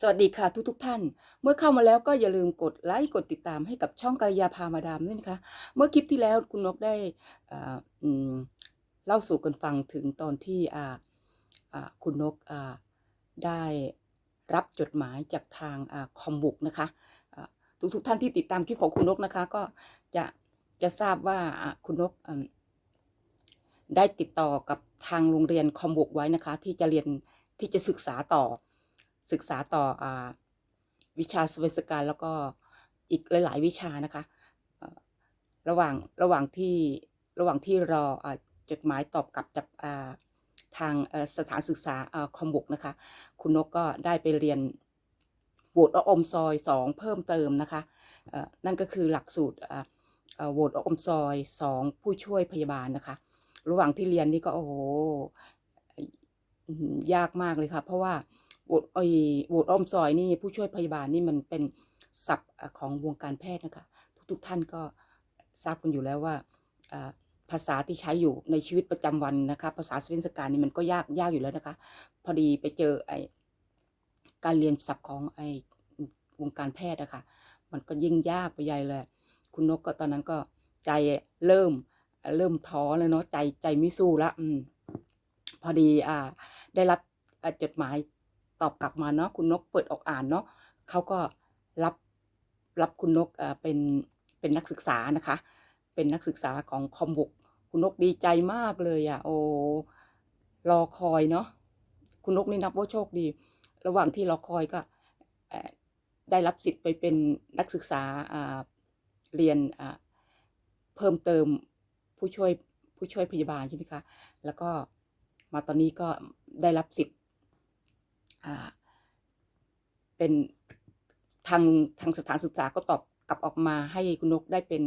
สวัสดีค่ะทุกทุกท่าน เมื่อเข้ามาแล้วก็อย่าลืมกดไลค์กดติดตามให้กับช่องกายาพามาดามด้วยนะคะ เมื่อคลิปที่แล้วคุณนกได้เล่าสู่กันฟังถึงตอนที่คุณนกได้รับจดหมายจากทางอคอมบุกนะคะอ่าทุกทท่านที่ติดตามคลิปของคุณนกนะคะ ก็จะจะทราบว่าคุณนกได้ติดต่อกับทางโรงเรียนคอมบุกไว้นะคะ ที่จะเรียนที่จะศึกษาต่อ ศึกษาต่ออวิชาสเวสการแล้วก็อีกหลาย ๆ วิชานะคะระหว่างระหว่างที่ระหว่างที่รออจดหมายตอบกลับจากทางสถานศึกษาคอมบุกนะคะ คุณนกก็ได้ไปเรียนโหวตอมซอยสองเพิ่มเติมนะคะนั่นก็คือหลักสูตรอ่าเอ่อโหวตอมซอยสองผู้ช่วยพยาบาลนะคะ ระหว่างที่เรียนนี่ก็โอ้โหยากมากเลยค่ะ เพราะว่า วตไอโหวตอ้อมซอยนี่ผู้ช่วยพยาบาลนี่มันเป็นศัพท์ของวงการแพทย์นะคะ ทุกๆทท่านก็ทราบกันอยู่แล้วว่าภาษาที่ใช้อยู่ในชีวิตประจำวันนะคะ ภาษาสเปนสการนี่มันก็ยากยากอยู่แล้วนะคะ พอดีไปเจอไอการเรียนศัพท์ของไอวงการแพทย์อะคะมันก็ยิ่งยากไปใหญ่เลย คุณนกก็ตอนนั้นก็ใจเริ่มเริ่มท้อเลยเนาะใจใจไม่สู้ละอืมพอดีอ่าได้รับจดหมาย ตอบกลับมาเนาะคุณนกเปิดออกอ่านเนาะเขาก็รับรับคุณนกเป็นเป็นนักศึกษานะคะ เป็นนักศึกษาของคอมบุกคุณนกดีใจมากเลยอะ่ะโอ้รอคอยเนาะคุณนกนี่นับว่าโชคดี ระหว่างที่รอคอยก็ได้รับสิทธิ์ไปเป็นนักศึกษาเรียนเพิ่มเติมผู้ช่วยผู้ช่วยพยาบาลใช่ไหมคะ แล้วก็มาตอนนี้ก็ได้รับสิทธิ์ เป็นทางทางสถานศึกษาก็ตอบกลับออกมาให้คุณนกได้เป็น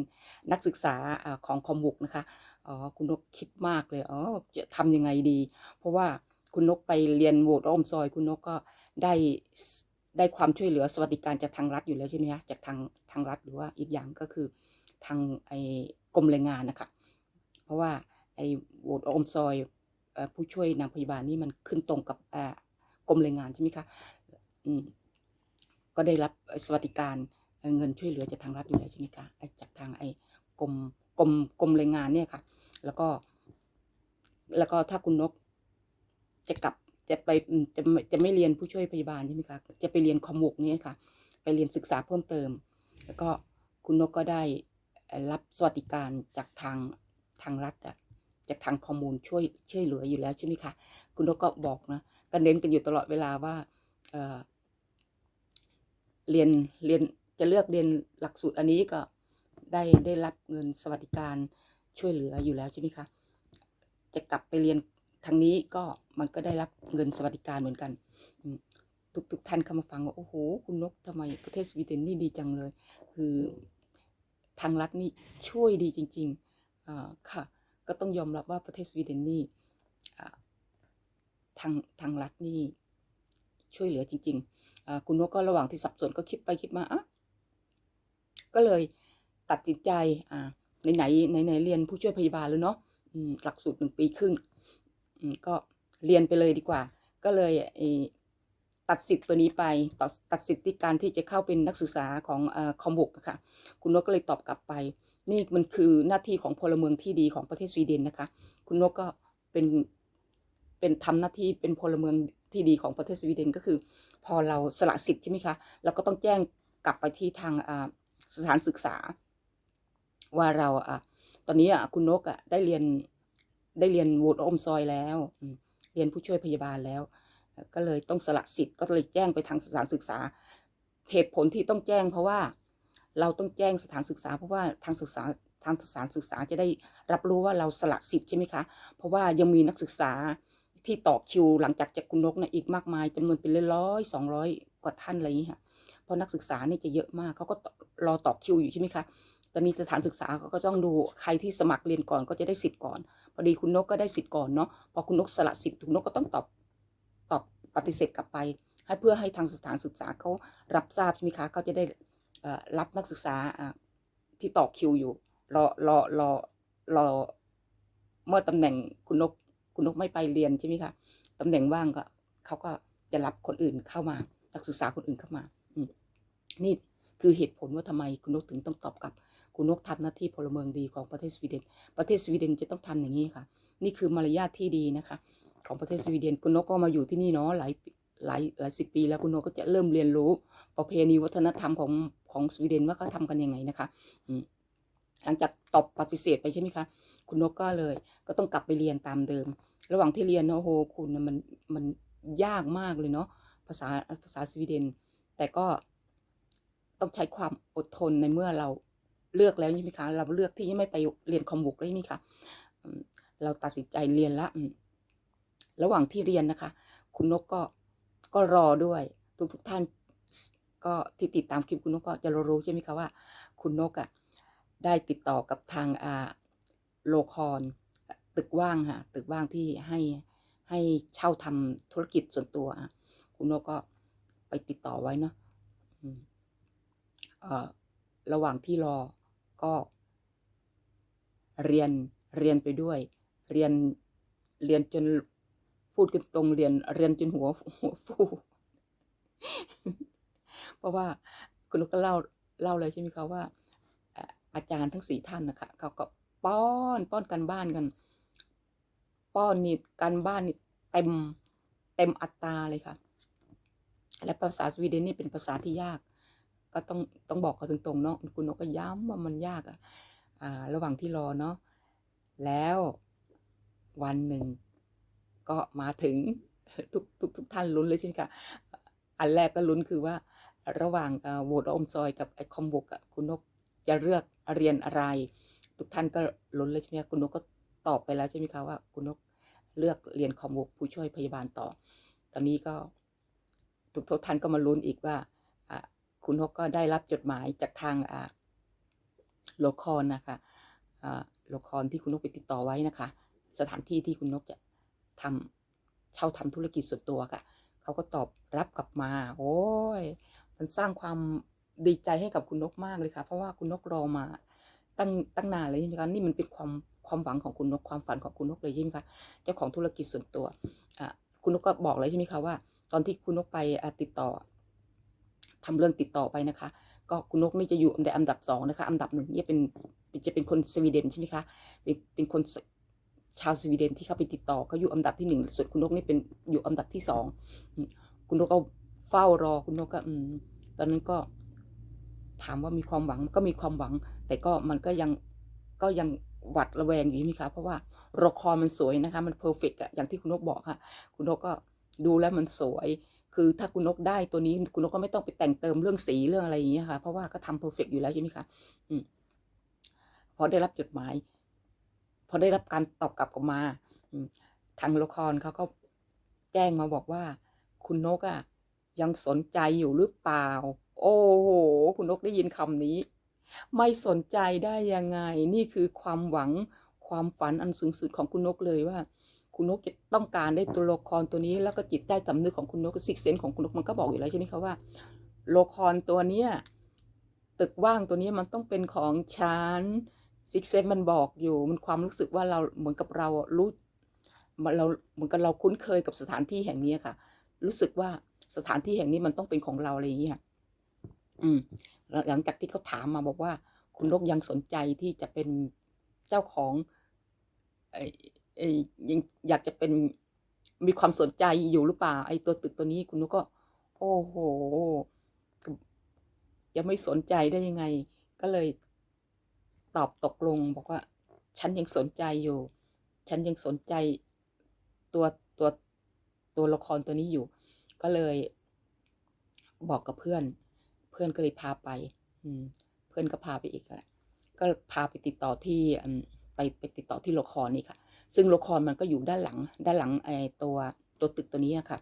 นักศึกษาอของคอมบุกนะคะอ๋อคุณนกคิดมากเลยอ๋อจะทำยังไงดี เพราะว่าคุณนกไปเรียนโหวตอ้อมซอย คุณนกก็ได้ได้ความช่วยเหลือสวัสดิการจากทางรัฐอยู่แล้วใช่ไหมคะจากทางทางรัฐหรือว่าอีกอย่างก็คือทางไอ้กรมแรงงานนะคะเพราะว่าไอ้โหวตอมซอยผู้ช่วยนางพยาบาลนี่มันขึ้นตรงกับอ กรมแรงงานใช่ไหมคะอืมก็ได้รับสวัสดิการเงินช่วยเหลือจากทางรัฐอยู่แล้วใช่ไหมคะจากทางไอ้กรมกรมกรมแรงงานเนี่ยค่ะ แล้วก็ แล้วก็ถ้าคุณนกจะกลับจะไปจะไม่จะไม่เรียนผู้ช่วยพยาบาลใช่ไหมคะจะไปเรียนคอมบุกเนี่ยค่ะ ไปเรียนศึกษาเพิ่มเติม แล้วก็คุณนกก็ได้รับสวัสดิการจากทางทางรัฐจากทางข้อมูลช่วยช่วยเหลืออยู่แล้วใช่ไหมคะ คุณนกก็บอกนะ ก็เน้นกันอยู่ตลอดเวลาว่าเเรียนเรียนจะเลือกเรียนหลักสูตรอันนี้ก็ได้ได้รับเงินสวัสดิการช่วยเหลืออยู่แล้วใช่ไหมคะ จะกลับไปเรียนทางนี้ก็มันก็ได้รับเงินสวัสดิการเหมือนกัน ทุกทุกท่านเข้ามาฟังว่าโอ้โห คุณนกทำไมประเทศสวีเดนนี่ดีจังเลย คือทางรัฐนี่ช่วยดีจริงๆอ่าค่ะ ก็ต้องยอมรับว่าประเทศสวีเดนนี่อ่า ทางทางรัฐนี่ช่วยเหลือจริงๆ คุณนกก็ระหว่างที่สับสนก็คิดไปคิดมาอะก็เลยตัดสินใจอ่าไหนไหนไหนไหนเรียนผู้ช่วยพยาบาลแล้วเนาะหลักสูตรหนึ่งปีครึ่งก็เรียนไปเลยดีกว่า ก็เลยตัดสิทธิ์ตัวนี้ไปตัดตัดสิทธิ์ที่การที่จะเข้าเป็นนักศึกษาของอคอมบุกนะคะคุณนกก็เลยตอบกลับไป นี่มันคือหน้าที่ของพลเมืองที่ดีของประเทศสวีเดนนะคะ คุณนกก็เป็น เป็นทำหน้าที่เป็นพลเมืองที่ดีของประเทศสวีเดนก็คือ พอเราสละสิทธิ์ใช่ไหมคะเราก็ต้องแจ้งกลับไปที่ทางสถานศึกษา ว่าเราอะตอนนี้อะคุณนกอะได้เรียนได้เรียนโหวตอมซอยแล้ว เรียนผู้ช่วยพยาบาลแล้ว ก็เลยต้องสละสิทธิ์ก็เลยแจ้งไปทางสถานศึกษาเหตุผลที่ต้องแจ้งเพราะว่าเราต้องแจ้งสถานศึกษา เพราะว่าทางศึกษาทางสถานศึกษาจะได้รับรู้ว่าเราสละสิทธิ์ใช่ไหมคะ เพราะว่ายังมีนักศึกษา ที่ต่อคิวหลังจากจากคุณนกนะอีกมากมายจำนวนเป็นร้อยสองร้อยกว่าท่านอะไรอย่างนี้ค่ะเพราะนักศึกษานี่จะเยอะมากเขาก็รอต่อคิวอยู่ใช่ไหมคะตอนนี้สถานศึกษาเขาก็ต้องดูใครที่สมัครเรียนก่อนก็จะได้สิทธิ์ก่อน พอดีคุณนกก็ได้สิทธิ์ก่อนเนาะพอคุณนกสละสิทธิ์คุณนกก็ต้องตอบตอบปฏิเสธกลับไป ให้เพื่อให้ทางสถานศึกษาเขารับทราบใช่ไหมคะเขาจะได้รับนักศึกษาที่ต่อคิวอยู่รอรอรอรอเมื่อตำแหน่งคุณนก คุณนกไม่ไปเรียนใช่ไหมคะตำแหน่งว่างก็เขาก็จะรับคนอื่นเข้ามานักศึกษาคนอื่นเข้ามา อืนี่คือเหตุผลว่าทำไมคุณนกถึงต้องตอบกลับ คุณนกทำหน้าที่พลเมืองดีของประเทศสวีเดน ประเทศสวีเดนจะต้องทำอย่างนี้ค่ะ นี่คือมารยาทที่ดีนะคะ ของประเทศสวีเดน คุณนกก็มาอยู่ที่นี่เนาะหลายหลายหลายสิบปีแล้วคุณนกก็จะเริ่มเรียนรู้ประเพณีวัฒนธรรมของของสวีเดนว่าเขาทำกันยังไงนะคะอืหลังจากตอบปฏิเสธไปใช่ไหมคะ คุณนกก็เลย ก็ต้องกลับไปเรียนตามเดิม ระหว่างที่เรียนเนาะโอ้โหคุณมันมันยากมากเลยเนาะภาษาภาษาสวีเดน แต่ก็ต้องใช้ความอดทนในเมื่อเราเลือกแล้วใช่ไหมคะ เราเลือกที่จะไม่ไปเรียนคอมบุกแล้วใช่ไหมคะเราตัดสินใจเรียนละระหว่างที่เรียนนะคะ คุณนกก็ก็รอด้วย ทุกทุกท่านก็ที่ติดตามคลิปคุณนกก็จะรู้ใช่ไหมคะว่า คุณนกอะ่ะได้ติดต่อกับทางอ่า โลคอนตึกว่างค่ะตึกว่างที่ให้ให้เช่าทำธุรกิจส่วนตัวอะคุณนกก็ไปติดต่อไว้เนาะระหว่างที่รอก็ เรียนเรียนไปด้วย เรียนเรียนจนพูดกันตรงเรียนเรียนจนหัวหัวฟูเพราะว่าคุณนกก็เล่าเล่าเลยใช่ไหมคะว่า อาจารย์ทั้งสี่ท่านนะคะเขาก็ ป้อนป้อนกันบ้านกัน ป้อนนี่กันบ้านนี่เต็มเต็มอัตราเลยค่ะ และภาษาสวีเดนนี่เป็นภาษาที่ยาก ก็ต้องต้องบอกเขาตรงๆเนาะคุณนกก็ย้ำว่ามันยากอะอ่าระหว่างที่รอเนาะแล้ววันหนึ่งก็มาถึงทุกทุกทุกท่านลุ้นเลยใช่ไหมคะอันแรกก็ลุ้นคือว่าระหว่างโหวตอมซอยกับไอคอมบุกอะคุณนกจะเลือกเรียนอะไร ทุกท่านก็ลุ้นเลยใช่ไหมคะคุณนกก็ตอบไปแล้วใช่ไหมคะว่าคุณนกเลือกเรียนคอมบุกผู้ช่วยพยาบาลต่อ ตอนนี้ก็ทุกทุกท่านก็มาลุ้นอีกว่าคุณนกก็ได้รับจดหมายจากทางโลคอนนะคะโลคอนที่คุณนกไปติดต่อไว้นะคะ สถานที่ที่คุณนกจะทำเช่าทำธุรกิจส่วนตัวค่ะเขาก็ตอบรับกลับมา โอ้ยมันสร้างความดีใจให้กับคุณนกมากเลยค่ะ เพราะว่าคุณนกรอมา ตั้งตั้งนานเลยใช่ไหมคะนี่มันเป็นความความหวังของคุณนกความฝันของคุณนกเลยใช่ไหมคะเจ้าของธุรกิจส่วนตัวอะคุณนกก็บอกเลยใช่ไหมคะว่า ตอนที่คุณนกไปติดต่อทำเรื่องติดต่อไปนะคะ ก็คุณนกนี่จะอยู่ในอันดับสองนะคะ อันดับหนึ่งเนี่ยเป็นจะเป็นคนสวีเดนใช่ไหมคะเป็นเป็นคนชาวสวีเดนที่เข้าไปติดต่อเขาอยู่อันดับที่หนึ่งส่วนคุณนกนี่เป็นอยู่อันดับที่สองคุณนกก็เฝ้ารอคุณนกก็อืมตอนนั้นก็ ถามว่ามีความหวังก็มีความหวัง แต่ก็มันก็ยังก็ยังหวัดระแวงอยู่ใช่ไหมคะเพราะว่าละครมันสวยนะคะ มันเพอร์เฟกอะอย่างที่คุณนกบอกค่ะ คุณนกก็ดูแล้วมันสวย คือถ้าคุณนกได้ตัวนี้คุณนกก็ไม่ต้องไปแต่งเติมเรื่องสีเรื่องอะไรอย่างเงี้ยค่ะ เพราะว่าก็ทำเพอร์เฟกอยู่แล้วใช่ไหมคะอืมพอได้รับจดหมาย พอได้รับการตอบกลับกลับมาอืทางละครเขาก็แจ้งมาบอกว่า คุณนกอะยังสนใจอยู่หรือเปล่า โอ้โห คุณนกได้ยินคำนี้ ไม่สนใจได้ยังไง นี่คือความหวังความฝันอันสูงสุดของคุณนกเลยว่า คุณนกจะต้องการได้ตัวละครตัวนี้ แล้วก็จิตใต้สำนึกของคุณนกซิกเซนของคุณนกมันก็บอกอยู่แล้วใช่ไหมคะว่าละครตัวเนี้ยตึกว่างตัวนี้มันต้องเป็นของฉันซิกเซนมันบอกอยู่มันความรู้สึกว่าเราเหมือนกับเรารู้เราเหมือนกับเราคุ้นเคยกับสถานที่แห่งนี้ค่ะ รู้สึกว่าสถานที่แห่งนี้มันต้องเป็นของเราอะไรอย่างเงี้ย อืมหลังจากที่เขาถามมาบอกว่า คุณนกยังสนใจที่จะเป็นเจ้าของไอ้ไอ้ยังอยากจะเป็นมีความสนใจอยู่หรือเปล่า ไอ้ตัวตึกตัวนี้คุณนกก็ โอ้โหจะไม่สนใจได้ยังไง ก็เลยตอบตกลง บอกว่า ฉันยังสนใจอยู่ ฉันยังสนใจตัวตัวตัวละครตัวนี้อยู่ ก็เลยบอกกับเพื่อน พื่อนก็เลยพาไป อืม เพื่อนก็พาไปอีกแหละก็พาไปติดต่อที่อไปไปติดต่อที่ละครนี่ค่ะ ซึ่งละครมันก็อยู่ด้านหลัง ด้านหลังไอ้ตัวตัวตึกตัวนี้ค่ะ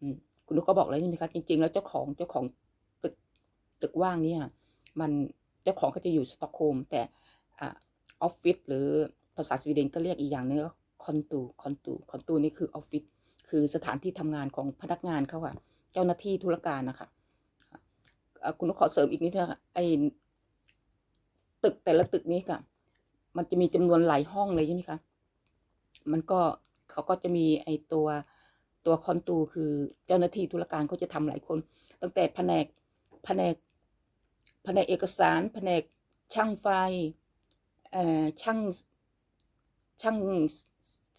อืคุณนุกก็บอกเลยใช่ไหมคะจริง ๆ แล้วเจ้าของเจ้าของตึกตึกว่างเนี่ยมันเจ้าของเขาจะอยู่สตอกโฮล์มแต่ออฟฟิศหรือภาษาสวีเดนก็เรียกอีกอย่างนึงก็คอนตูคอนตูคอนตูนี่คือออฟฟิศคือสถานที่ทำงานของพนักงานเขาค่ะเจ้าหน้าที่ธุรการนะคะ คุณนุกขอเสริมอีกนิดนะคะไอ้ตึกแต่ละตึกนี้ค่ะ มันจะมีจำนวนหลายห้องเลยใช่ไหมคะ มันก็เขาก็จะมีไอ้ตัวตัวคอนตูคือเจ้าหน้าที่ธุรการเขาจะทำหลายคน ตั้งแต่แผนกแผนกแผนกเอกสาร แผนกช่างไฟเอ่อช่างช่าง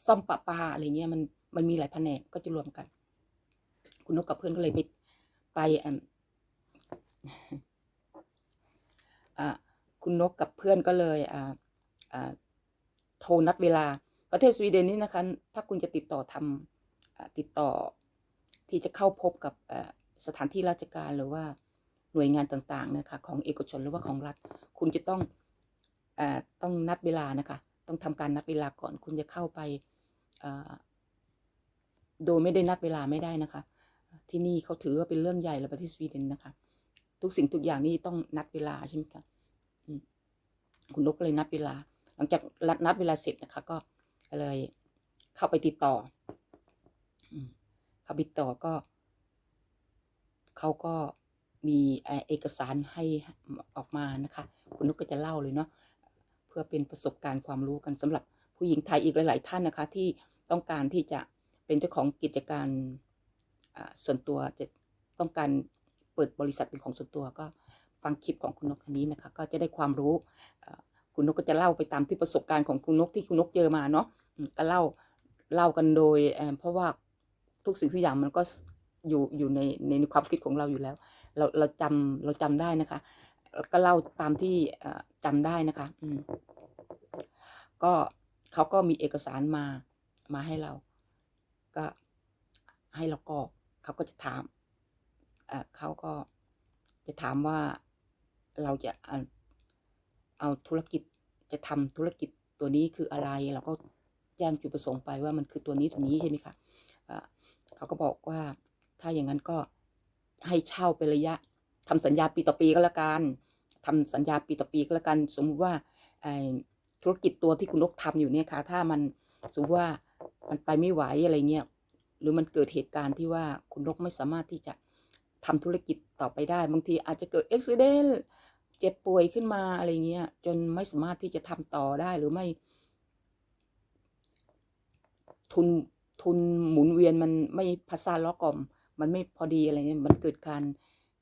ซ่อมปะปาอะไรเงี้ยมันมันมีหลายแผนกก็จะรวมกัน คุณนกกับเพื่อนก็เลยไปไปอ่า คุณนกกับเพื่อนก็เลยโทรนัดเวลาประเทศสวีเดนนี่นะคะ ถ้าคุณจะติดต่อทำอติดต่อที่จะเข้าพบกับสถานที่ราชการหรือว่าหน่วยงานต่างๆนะคะของเอกชนหรือว่าของรัฐ คุณจะต้องอต้องนัดเวลานะคะ ต้องทำการนัดเวลาก่อน คุณจะเข้าไปโดยไม่ได้นัดเวลาไม่ได้นะคะ ที่นี่เขาถือว่าเป็นเรื่องใหญ่เลยประเทศสวีเดนนะคะ ทุกสิ่งทุกอย่างนี่ต้องนัดเวลาใช่ไหมคะคุณนกก็เลยนัดเวลา หลังจากนัดเวลาเสร็จนะคะ ก็เลยเข้าไปติดต่อเข้าไปติดต่อก็เขาก็มีเอกสารให้ออกมานะคะ คุณนกก็จะเล่าเลยเนาะเพื่อเป็นประสบการณ์ความรู้กันสำหรับผู้หญิงไทยอีกหลาย ๆ ท่านนะคะ ที่ต้องการที่จะเป็นเจ้าของกิจการส่วนตัวจะต้องการ ปิดบริษัทเป็นของส่วนตัวก็ฟังคลิปของคุณนกอันนี้นะคะ ก็จะได้ความรู้คุณนกก็จะเล่าไปตามที่ประสบการณ์ของคุณนกที่คุณนกเจอมาเนาะก็เล่าเล่ากันโดยเพราะว่าทุกสิ่งทุกอย่างมันก็อยู่อยู่ในในความคิดของเราอยู่แล้ว เราเราจำเราจำได้นะคะ ก็เล่าตามที่จำได้นะคะอืก็เขาก็มีเอกสารมามาให้เรา ก็ให้เรากรอกเขาก็จะถาม เขาก็จะถามว่าเราจะเอาธุรกิจจะทำธุรกิจตัวนี้คืออะไร เราก็แจ้งจุดประสงค์ไปว่ามันคือตัวนี้ตัวนี้ใช่ไหมคะเอ่อเขาก็บอกว่าถ้าอย่างนั้นก็ให้เช่าเป็นระยะทำสัญญาปีต่อปีก็แล้วกันทำสัญญาปีต่อปีก็แล้วกัน สมมุติว่าธุรกิจตัวที่คุณนกทำอยู่เนี่ยค่ะ ถ้ามันสมมติว่ามันไปไม่ไหวอะไรเงี้ยหรือมันเกิดเหตุการณ์ที่ว่าคุณนกไม่สามารถที่จะ ทำธุรกิจต่อไปได้ บางทีอาจจะเกิดอุบิเหตุเจ็บป่วยขึ้นมาอะไรเงี้ย จนไม่สามารถที่จะทำต่อได้หรือไม่ ทุนทุนหมุนเวียนมันไม่พัสซาล้อกล่อม มันไม่พอดีอะไรเงี้ยมันเกิดการ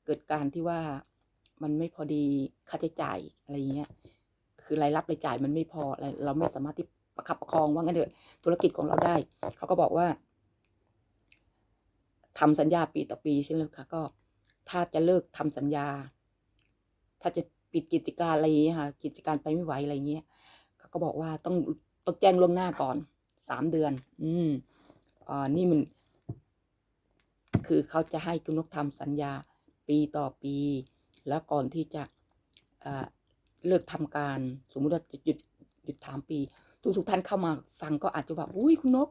เกิดการที่ว่ามันไม่พอดีค่าใช้จ่ายอะไรเงี้ย คือรายรับรายจ่ายมันไม่พออะไรเราไม่สามารถที่ประคับประคองว่างั้นเถอะธุรกิจของเราได้ เขาก็บอกว่า ทำสัญญาปีต่อปีใช่ไหมคะก็ถ้าจะเลิกทำสัญญา ถ้าจะปิดกิจการอะไรอย่างเงี้ยค่ะกิจการไปไม่ไหวอะไรเงี้ยเขาก็บอกว่าต้องต้องแจ้งล่วงหน้าก่อนสามเดือน อืมอ่านี่มัน คือเขาจะให้คุณนกทำสัญญาปีต่อปี แล้วก่อนที่จะเลิกทำการ สมมุติว่าจะหยุดหยุดถามปี ทุกทุกท่านเข้ามาฟังก็อาจจะว่าอุ้ยคุณนก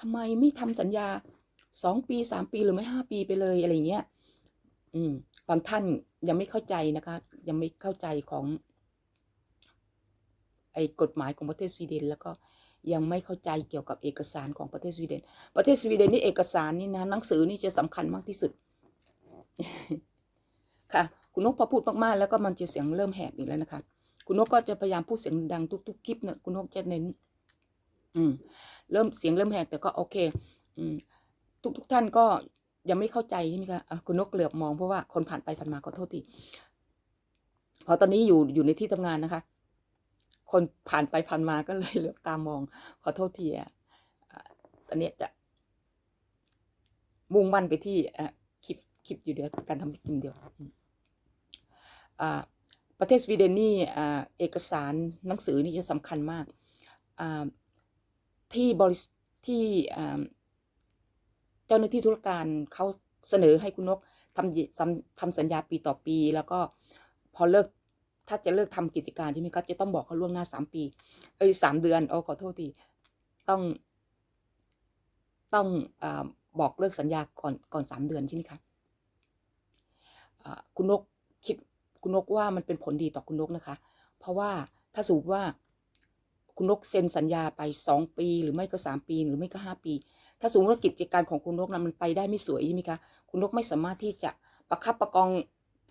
ทำไมไม่ทำสัญญา สองปีสามปีหรือไม่ห้าปีไปเลยอะไรเงี้ย อืมบางท่านยังไม่เข้าใจนะคะ ยังไม่เข้าใจของ ไอ้กฎหมายของประเทศสวีเดน แล้วก็ยังไม่เข้าใจเกี่ยวกับเอกสารของประเทศสวีเดน ประเทศสวีเดนนี่เอกสารนี่นะหนังสือนี่จะสำคัญมากที่สุด ค่ะ คุณนกพอพูดมากๆ แล้วก็มันจะเสียงเริ่มแหบอีกแล้วนะคะ คุณนกก็จะพยายามพูดเสียงดังทุกๆคลิปเนี่ยคุณนกจะเน้น อืม เริ่มเสียงเริ่มแหบแต่ก็โอเค อืม ทุกทุกท่านก็ยังไม่เข้าใจใช่ไหมคะะคุณนกเหลือบมองเพราะว่าคนผ่านไปผ่านมาขอโทษทีพราะตอนนี้อยู่อยู่ในที่ทำงานนะคะ คนผ่านไปผ่านมาก็เลยเหลือบตามอง ขอโทษทีอะอะตอนนี้จะ มุ่งมั่นไปที่คลิปคลิปอยู่เดียวการทำคลิปเดียวประเทศสวีเดนนี่เอกสารหนังสือนี่จะสำคัญมากที่บริษที่ เจ้าหน้าที่ธุรการเขาเสนอให้คุณนกทำทำทำสัญญาปีต่อปี แล้วก็พอเลิกถ้าจะเลิกทำกิจการใช่ไหมคะจะต้องบอกเขาล่วงหน้าสามปี เอ้ยสามเดือนโอ้ขอโทษทีต้อง ต้องอาบอกเลิกสัญญาก่อนก่อนสามเดือนใช่ไหมคะคุณนกคิดคุณนกว่ามันเป็นผลดีต่อคุณนกนะคะ เพราะว่าถ้าสมมติว่าคุณนกเซ็นสัญญาไปสองปี หรือไม่ก็สามปี หรือไม่ก็ห้าปี ถ้าสมมติว่ากิจการของคุณนกนะมันไปได้ไม่สวยใช่ไหมคะ คุณนกไม่สามารถที่จะประคับประคอง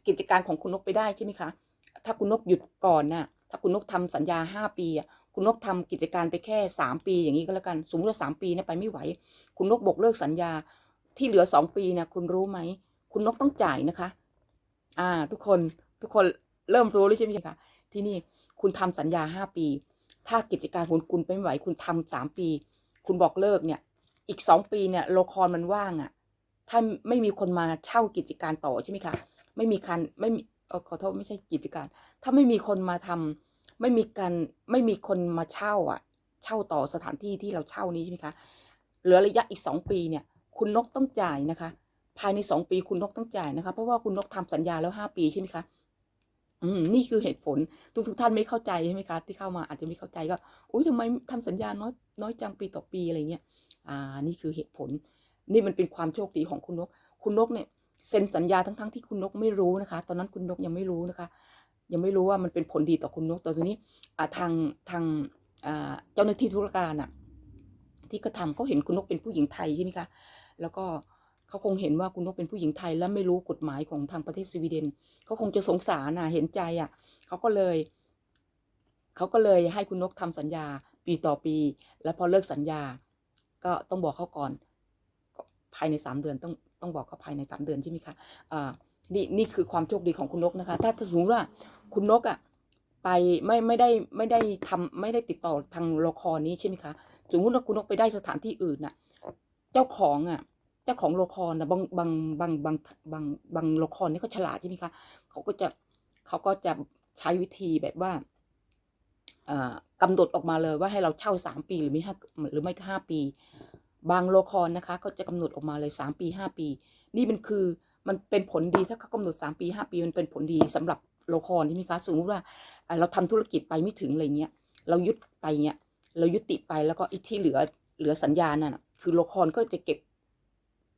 กิจการของคุณนกไปได้ใช่ไหมคะ ถ้าคุณนกหยุดก่อนน่ะ ถ้าคุณนกทำสัญญาห้าปีคุณนกทำกิจการไปแค่สามปีอย่างนี้ก็แล้วกัน สมมติว่าสามปีเนี่ยไปไม่ไหว คุณนกบอกเลิกสัญญา ที่เหลือสองปีเนี่ยคุณรู้ไหม คุณนกต้องจ่ายนะคะ อ่า ทุกคน ทุกคนเริ่มรู้แล้วใช่ไหมคะ ที่นี่คุณทำสัญญาห้าปี ถ้ากิจการคุณคุณไปไม่ไหว คุณทำสามปี คุณบอกเลิกเนี่ย อีกสองปีเนี่ยโลคอนมันว่างอะ่ะ ถ้าไม่มีคนมาเช่ากิจการต่อใช่ไหมคะ ไม่มีคันไม่มีขอโทษไม่ใช่กิจการ ถ้าไม่มีคนมาทำไม่มีการไม่มีคนมาเช่าอะ เช่าต่อสถานที่ที่เราเช่านี้ใช่ไหมคะ เหลือระยะอีกสองปีเนี่ย คุณนกต้องจ่ายนะคะ ภายในสองปีคุณนกต้องจ่ายนะคะ เพราะว่าคุณนกทำสัญญาแล้วห้าปีใช่ไหมคะอืมนี่คือเหตุผลทุกทุกท่านไม่เข้าใจใช่ไหมคะที่เข้ามาอาจจะไม่เข้าใจก็อุ้ยทำไมทำสัญญาน้อยน้อยจังปีต่อปีอะไรเงี้ย อ่านี่คือเหตุผล นี่มันเป็นความโชคดีของคุณนก คุณนกเนี่ยเซ็นสัญญาทั้งๆที่คุณนกไม่รู้นะคะ ตอนนั้นคุณนกยังไม่รู้นะคะ ยังไม่รู้ว่ามันเป็นผลดีต่อคุณนกแต่ทีนี้อ่าทางทางอ่าเจ้าหน้าที่ธุรการอะที่ก็ทำเขาเห็นคุณนกเป็นผู้หญิงไทยใช่ไหมคะแล้วก็เขาคงเห็นว่าคุณนกเป็นผู้หญิงไทยและไม่รู้กฎหมายของทางประเทศสวีเดนเขาคงจะสงสารนะเห็นใจอะเขาก็เลยเขาก็เลยให้คุณนกทำสัญญาปีต่อปี แล้วพอเลิกสัญญา ก็ต้องบอกเขาก่อนภายในสามเดือนต้องต้องบอกเขาภายในสามเดือนใช่ไหมคะอ่านี่นี่คือความโชคดีของคุณนกนะคะ ถ้าสมมติว่าคุณนกอะไปไม่ไม่ได้ไม่ได้ทำไม่ได้ติดต่อทางละครนี้ใช่ไหมคะสมมติว่าคุณนกไปได้สถานที่อื่นน่ะ เจ้าของอะ เจ้าของละครนะบางบางบางบางบางบางละครนี่เขาฉลาดใช่ไหมคะเขาก็จะเขาก็จะใช้วิธีแบบว่า กำหนดออกมาเลยว่าให้เราเช่าสามปีหรือไม่ห้าหรือไม่ห้าปี บางละครนะคะก็จะกำหนดออกมาเลยสามปีห้าปี นี่มันคือมันเป็นผลดีถ้าเขากำหนดสามปีห้าปีมันเป็นผลดีสำหรับละครใช่ไหมคะสมมติว่าเราทำธุรกิจไปไม่ถึงอะไรเงี้ยเรายุดไปเงี้ยเรายุติไปแล้วก็อีกที่เหลือเหลือสัญญานั่นน่ะคือละครก็จะเก็บ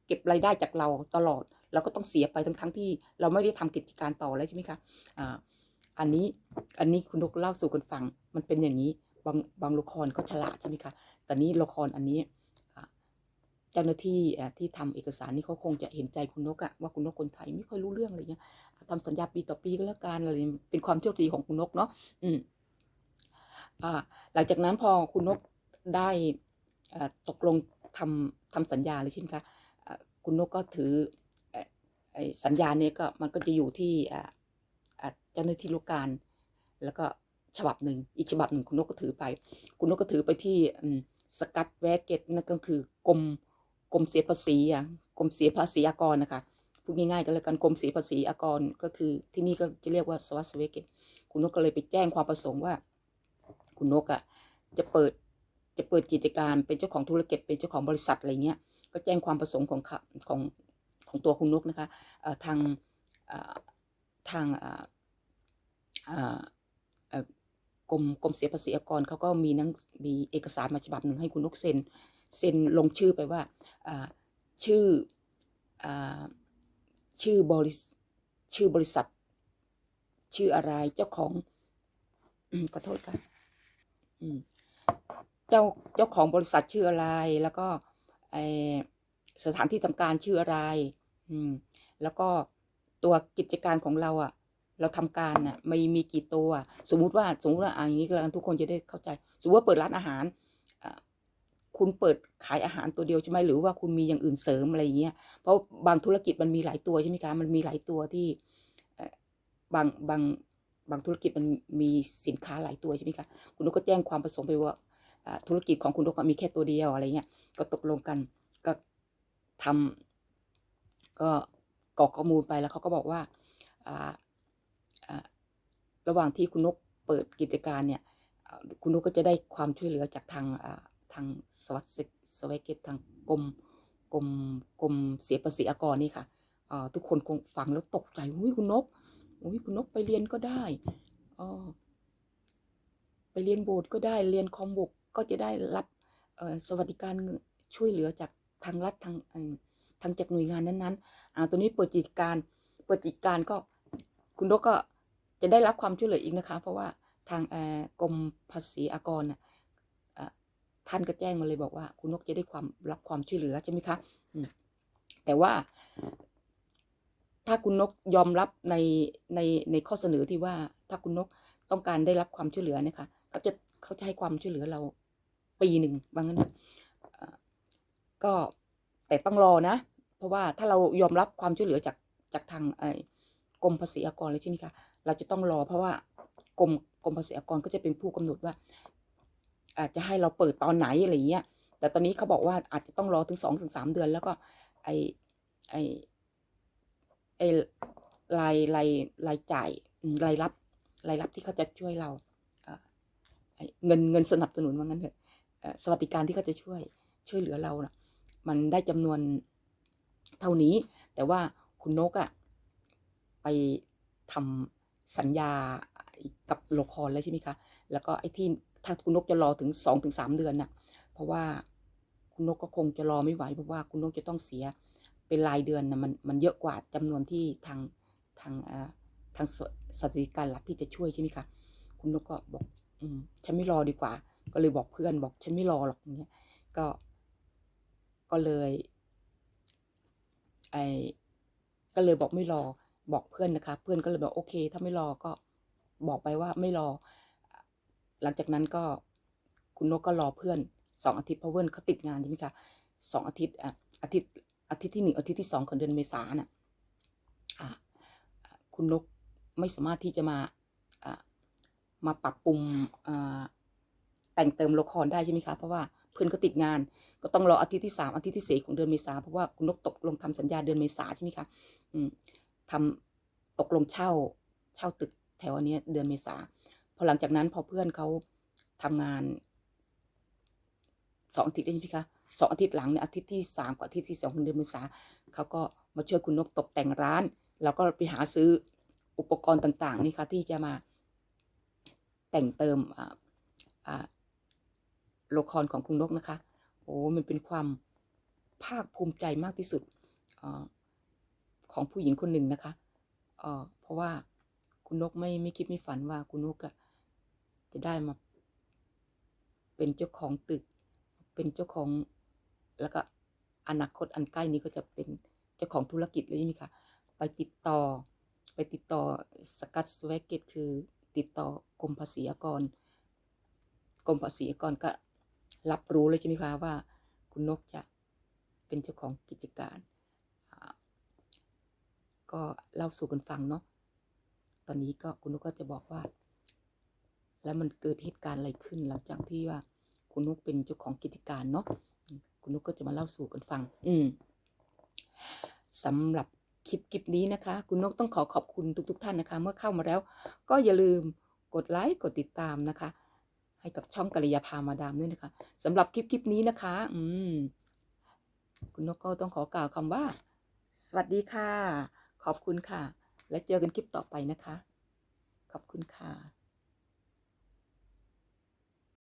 เก็บรายได้จากเราตลอดเราก็ต้องเสียไปทั้งทั้งที่เราไม่ได้ทำกิจการต่อแล้วใช่ไหมคะอ่า อันนี้อันนี้คุณนกเล่าสู่กันฟัง มันเป็นอย่างนี้บางบางละครก็ฉลาดใช่ไหมคะแต่นี้ละครอันนี้เจ้าหน้าที่ที่ทำเอกสารนี่เขาคงจะเห็นใจคุณนกอะว่าคุณนกคนไทยไม่ค่อยรู้เรื่องอะไรเงี้ยทำสัญญาปีต่อปีก็แล้วกันอะไรเป็นความโชคดีของคุณนกเนาะอืมอ่าหลังจากนั้นพอคุณนกได้ตกลงทำทำสัญญาเลยใช่ไหมคะคุณนกก็ถือสัญญาเนี่ยก็มันก็จะอยู่ที่อ่า จ้าหน้าที่ลูกการ แล้วก็ฉบับหนึ่งอีกฉบับหนึ่งคุณนกก็ถือไป คุณนกก็ถือไปที่สกัดแวกเกตนั่นก็คือกรมกรมเสียภาษีอะกรมเสียภาษีอากรนะคะพูดง่ายๆก็แล้วกันกรมเสียภาษีอากรก็คือที่นี่ก็จะเรียกว่าสวัสดิเวกเกตคุณนกก็เลยไปแจ้งความประสงค์ว่า คุณนกอะจะเปิดจะเปิดกิจการเป็นเจ้าของธุรกิจเป็นเจ้าของบริษัทอะไรเงี้ยก็แจ้งความประสงค์ของของของตัวคุณนกนะคะทางทาง กรมกรมเสียภาษีอากรเขาก็มีนังมีเอกสารมาฉบับหนึ่งให้คุณนกเซ็นเซ็นลงชื่อไปว่าชื่ออชื่อบริษชื่อบริษัท ชื่ออะไรเจ้าของอขอโทษค่ะเจ้าเจ้าของบริษัทชื่ออะไร แล้วก็สถานที่ทำการชื่ออะไร อืม แล้วก็ตัวกิจการของเราอะ เราทำการน่ะมีมีกี่ตัว สมมุติว่าสมมติว่าอย่างนี้ก็แล้วกันทุกคนจะได้เข้าใจ สมมติว่าเปิดร้านอาหารคุณเปิดขายอาหารตัวเดียวใช่ไหมหรือว่าคุณมีอย่างอื่นเสริมอะไรอย่างเงี้ยเพราะบางธุรกิจมันมีหลายตัวใช่ไหมคะมันมีหลายตัวที่บางบางบางธุรกิจมันมีสินค้าหลายตัวใช่ไหมคะคุณนกก็แจ้งความประสงค์ไปว่าธุรกิจของคุณนกก็มีแค่ตัวเดียวอะไรเงี้ยก็ตกลงกันก็ทำก็กรอกข้อมูลไปแล้วเขาก็บอกว่าอ่า ระหว่างที่คุณนกเปิดกิจการเนี่ยคุณนกก็จะได้ความช่วยเหลือจากทางทางสวัสดิสวัสดิทางกรมกรมกรมเสียภาษีอากรนี่ค่ะทุกคนคงฟังแล้วตกใจอุ้ยคุณนกอุ้ยคุณนกไปเรียนก็ได้อไปเรียนโบสถ์ก็ได้เรียนคอมบุกก็จะได้รับสวัสดิการช่วยเหลือจากทางรัฐทางทางจากหน่วยงานนั้นๆอ่าตัวนี้เปิดกิจการเปิดกิจการก็คุณนกก็ จะได้รับความช่วยเหลืออีกนะคะ เพราะว่าทางกรมภาษีอากรท่านก็แจ้งมาเลยบอกว่า คุณนกจะได้ความรับความช่วยเหลือใช่ไหมคะแต่ว่า ถ้าคุณนกยอมรับในในในข้อเสนอที่ว่า ถ้าคุณนกต้องการได้รับความช่วยเหลือนะคะก็จะเขาจะให้ความช่วยเหลือเราปีหนึ่งบางงั้นก็แต่ต้องรอนะ เพราะว่าถ้าเรายอมรับความช่วยเหลือจากจากทางไอ้กรมภาษีอากรเลยใช่ไหมคะ เราจะต้องรอเพราะว่ากรมกรมภาษีอากรก็จะเป็นผู้กำหนดว่า อาจจะให้เราเปิดตอนไหนอะไรเงี้ย แต่ตอนนี้เขาบอกว่าอาจจะต้องรอถึงสองถึงสามเดือน แล้วก็ไอไอไอรายรายรายจ่ายรายรับรายรับที่เขาจะช่วยเราเงินเงินสนับสนุนว่างั้นเถอะสวัสดิการที่เขาจะช่วยช่วยเหลือเรานะมันได้จำนวนเท่านี้ แต่ว่าคุณนกอะไปทำ สัญญากับโลคอนแล้วใช่ไหมคะ แล้วก็ไอ้ที่ถ้าคุณนกจะรอถึงสองถึงสามเดือนน่ะ เพราะว่าคุณนกก็คงจะรอไม่ไหวเพราะว่าคุณนกจะต้องเสียเป็นรายเดือนนะมันมันเยอะกว่าจำนวนที่ทางทางอ่าทางสสวัสดิการรัฐที่จะช่วยใช่ไหมคะ คุณนกก็บอก อืมฉันไม่รอดีกว่า ก็เลยบอกเพื่อนบอกฉันไม่รอหรอกอย่างเงี้ย ก็ก็เลยไอก็เลยบอกไม่รอ บอกเพื่อนนะคะ เพื่อนก็เลยบอกโอเค ถ้าไม่รอก็บอกไปว่าไม่รอ หลังจากนั้นก็คุณนกก็รอเพื่อนสองอาทิตย์เพราะเพื่อนเขาติดงานใช่ไหมคะสองอาทิตย์อะอาทิตย์อาทิตย์ที่หนึ่งอาทิตย์ที่สองของเดือนเมษาน่ะอะคุณนกไม่สามารถที่จะมาอะมาปรับปรุงอ่าแต่งเติมละครได้ใช่ไหมคะ เพราะว่าเพื่อนก็ติดงาน ก็ต้องรออาทิตย์ที่สามอาทิตย์ที่สี่ของเดือนเมษาเพราะว่าคุณนกตกลงทำสัญญาเดือนเมษาใช่ไหมคะอืม ทำตกลงเช่า เช่าตึกแถวอันนี้เดือนเมษาพอหลังจากนั้นพอเพื่อนเขาทำงานสองอาทิตย์ได้ใช่ไหมคะสองอาทิตย์หลังเนี่ยอาทิตย์ที่สามกับอาทิตย์ที่สองของเดือนเมษาเขาก็มาช่วยคุณนกตกแต่งร้าน แล้วก็ไปหาซื้ออุปกรณ์ต่างๆนี่ค่ะที่จะมาแต่งเติมอ่าอ่าละครของคุณนกนะคะ โอ้มันเป็นความภาคภูมิใจมากที่สุดอ ของผู้หญิงคนหนึ่งนะคะเออเพราะว่าคุณนกไม่ไม่คิดไม่ฝันว่าคุณนกอะจะได้มา เป็นเจ้าของตึก เป็นเจ้าของแล้วก็อนาคตอันใกล้นี้ก็จะเป็นเจ้าของธุรกิจเลยใช่ไหมคะไปติดต่อ ไปติดต่อสกัดสวกเกตคือติดต่อกรมภาษีอากรกรมภาษีอากรก็รับรู้เลยใช่ไหมคะว่า คุณนกจะเป็นเจ้าของกิจการ ก็เล่าสู่กันฟังเนาะ ตอนนี้ก็คุณนกก็จะบอกว่า แล้วมันเกิดเหตุการณ์อะไรขึ้นหลังจากที่ว่าคุณนุกเป็นเจ้าของกิจการเนาะ คุณนุกก็จะมาเล่าสู่กันฟัง อืมสำหรับคลิปคลิปนี้นะคะ คุณนกต้องขอขอบคุณทุกๆท่านนะคะ เมื่อเข้ามาแล้ว ก็อย่าลืมกดไลค์กดติดตามนะคะ ให้กับช่องกัลยาพามาดามด้วยนะคะสำหรับคลิปคลิปนี้นะคะ อืมคุณนกก็ต้องขอกล่าวคำว่า สวัสดีค่ะ ขอบคุณค่ะ และเจอกันคลิปต่อไปนะคะ ขอบคุณค่ะ